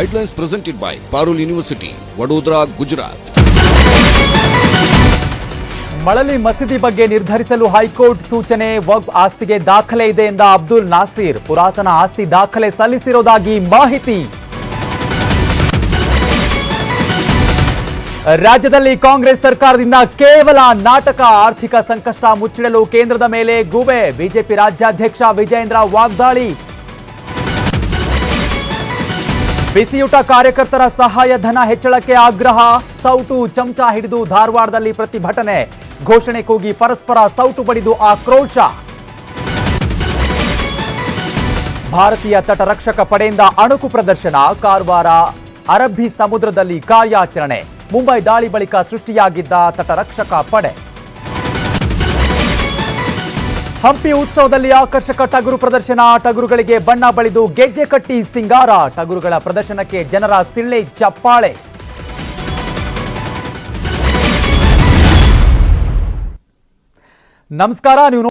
Headlines presented by Parul university Vadodara Gujarat Malali ಮಸೀದಿ ಬಗ್ಗೆ ನಿರ್ಧರಿಸಲು ಹೈಕೋರ್ಟ್ ಸೂಚನೆ ವಕ್ ಆಸ್ತಿಗೆ ದಾಖಲೆ ಇದೆ ಎಂದ ಅಬ್ದುಲ್ ನಾಸೀರ್. ಪುರಾತನ ಆಸ್ತಿ ದಾಖಲೆ ಸಲ್ಲಿಸಿರುವುದಾಗಿ ಮಾಹಿತಿ. ರಾಜ್ಯದಲ್ಲಿ ಕಾಂಗ್ರೆಸ್ ಸರ್ಕಾರದಿಂದ ಕೇವಲ ನಾಟಕ ಆರ್ಥಿಕ ಸಂಕಷ್ಟ ಮುಚ್ಚಿಡಲು ಕೇಂದ್ರದ ಮೇಲೆ ಗೂಬೆ. ಬಿಜೆಪಿ ರಾಜ್ಯಾಧ್ಯಕ್ಷ ವಿಜೇಂದ್ರ ವಾಗ್ದಾಳಿ. ಬಿಸಿಯೂಟ ಕಾರ್ಯಕರ್ತರ ಸಹಾಯಧನ ಹೆಚ್ಚಳಕ್ಕೆ ಆಗ್ರಹ, ಸೌಟು ಚಮಚ ಹಿಡಿದು ಧಾರವಾಡದಲ್ಲಿ ಪ್ರತಿಭಟನೆ. ಘೋಷಣೆ ಕೂಗಿ ಪರಸ್ಪರ ಸೌಟು ಬಡಿದು ಆಕ್ರೋಶ. ಭಾರತೀಯ ತಟರಕ್ಷಕ ಪಡೆಯಿಂದ ಅಣುಕು ಪ್ರದರ್ಶನ, ಕಾರವಾರ ಅರಬ್ಬಿ ಸಮುದ್ರದಲ್ಲಿ ಕಾರ್ಯಾಚರಣೆ. ಮುಂಬೈ ದಾಳಿ ಬಳಿಕ ಸೃಷ್ಟಿಯಾಗಿದ್ದ ತಟರಕ್ಷಕ ಪಡೆ. ಹಂಪಿ ಉತ್ಸವದಲ್ಲಿ ಆಕರ್ಷಕ ಟಗರು ಪ್ರದರ್ಶನ. ಟಗುರುಗಳಿಗೆ ಬಣ್ಣ ಬಳಿದು ಗೆಜ್ಜೆ ಕಟ್ಟಿ ಸಿಂಗಾರ. ಟಗರುಗಳ ಪ್ರದರ್ಶನಕ್ಕೆ ಜನರ ಸಿಳ್ಳೆ ಚಪ್ಪಾಳೆ. ನಮಸ್ಕಾರ, ನೀವು